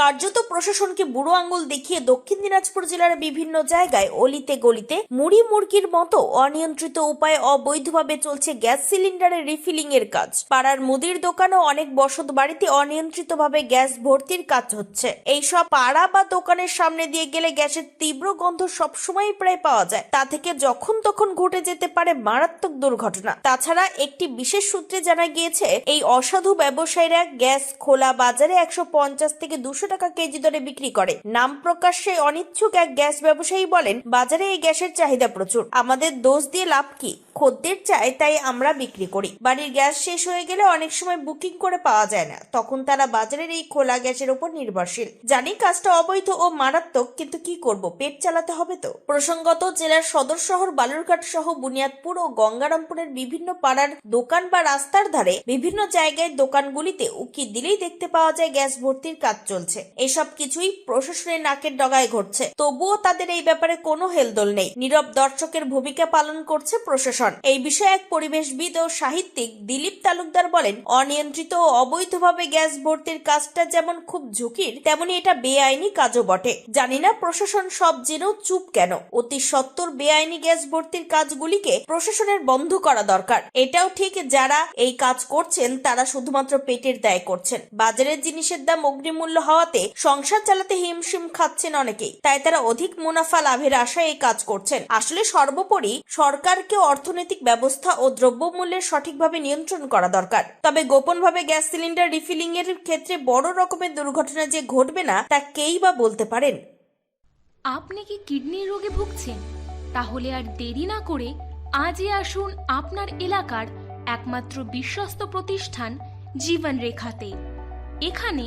কার্যত প্রশাসনকে বুড়ো আঙ্গুল দেখিয়ে দক্ষিণ দিনাজপুর জেলার বিভিন্ন জায়গায় অলিতে গলিতে মুড়ি মুরগির মতো অনিয়ন্ত্রিত উপায়ে অবৈধভাবে চলছে গ্যাস সিলিন্ডারের রিফিলিং এর কাজ। পাড়ার মুদির দোকান ও অনেক বসত বাড়িতে অনিয়ন্ত্রিতভাবে গ্যাস ভর্তির কাজ হচ্ছে। এইসব পাড়া বা দোকানের সামনে দিয়ে গেলে গ্যাসের তীব্র গন্ধ সবসময়ই প্রায় পাওয়া যায়। তা থেকে যখন তখন ঘটে যেতে পারে মারাত্মক দুর্ঘটনা। তাছাড়া একটি বিশেষ সূত্রে জানা গিয়েছে, এই অসাধু ব্যবসায়ীরা গ্যাস খোলা বাজারে একশো পঞ্চাশ থেকে দুশো টাকা কেজি দরে বিক্রি করে। নাম প্রকাশ্যে অনিচ্ছুক এক গ্যাস ব্যবসায়ী বলেন, বাজারে এই গ্যাসের চাহিদা প্রচুর। আমাদের দোষ দিয়ে লাভ কি? খদ্দের চায় তাই আমরা বিক্রি করি। বাড়ির গ্যাস শেষ হয়ে গেলে অনেক সময় বুকিং করে পাওয়া যায় না। তখন তারা বাজারের এই খোলা গ্যাসের উপর নির্ভরশীল। জানি কাজটা অবৈধ ও মারাত্মক, কিন্তু কি করব? পেট চালাতে হবে তো? প্রসঙ্গত, জেলার সদর শহর বালুরঘাট সহ বুনিয়াদপুর ও গঙ্গারামপুরের বিভিন্ন পাড়ার দোকান বা রাস্তার ধারে বিভিন্ন জায়গায় দোকানগুলিতে উকি দিলেই দেখতে পাওয়া যায় গ্যাস ভর্তির কাজ চলছে। এসব কিছুই প্রশাসনের নাকের ডগায় ঘটছে। তবুও তাদের এই ব্যাপারে কোনো হেলদোল নেই। নীরব দর্শকের ভূমিকা পালন করছে প্রশাসন। এই বিষয়ে এক পরিবেশবিদ ও সাহিত্যিক দিলীপ তালুকদার বলেন, অনিয়ন্ত্রিত ও অবৈধভাবে গ্যাস ভর্তির কাজটা যেমন খুব ঝুঁকির, তেমনি এটা বেআইনি কাজও বটে। জানি না প্রশাসন সব জেনেও চুপ কেন? অতি সত্বর বেআইনি গ্যাস ভর্তির কাজগুলিকে প্রশাসনের বন্ধ করা দরকার। এটাও ঠিক যারা এই কাজ করছেন, তারা শুধুমাত্র পেটের দায় করছেন। বাজারের জিনিসের দাম অগ্নিমূল্য হওয়াতে সংসার চালাতে হিমশিম খাচ্ছেন অনেকেই। তাই তারা অধিক মুনাফা লাভের আশায় এই কাজ করছেন। আসলে সর্বোপরি সরকারকে অর্থনৈতিক ব্যবস্থা ও দ্রব্যমূল্যের সঠিকভাবে নিয়ন্ত্রণ করা দরকার। তবে গোপনভাবে গ্যাস সিলিন্ডার রিফিলিং এর ক্ষেত্রে বড় রকমের দুর্ঘটনা যে ঘটবে না, তা কেই বা বলতে পারেন? আপনি কি কিডনি রোগে ভুগছেন? তাহলে আর দেরি না করে আজই আসুন আপনার এলাকার একমাত্র বিশ্বস্ত প্রতিষ্ঠান জীবন রেখাতে এখানে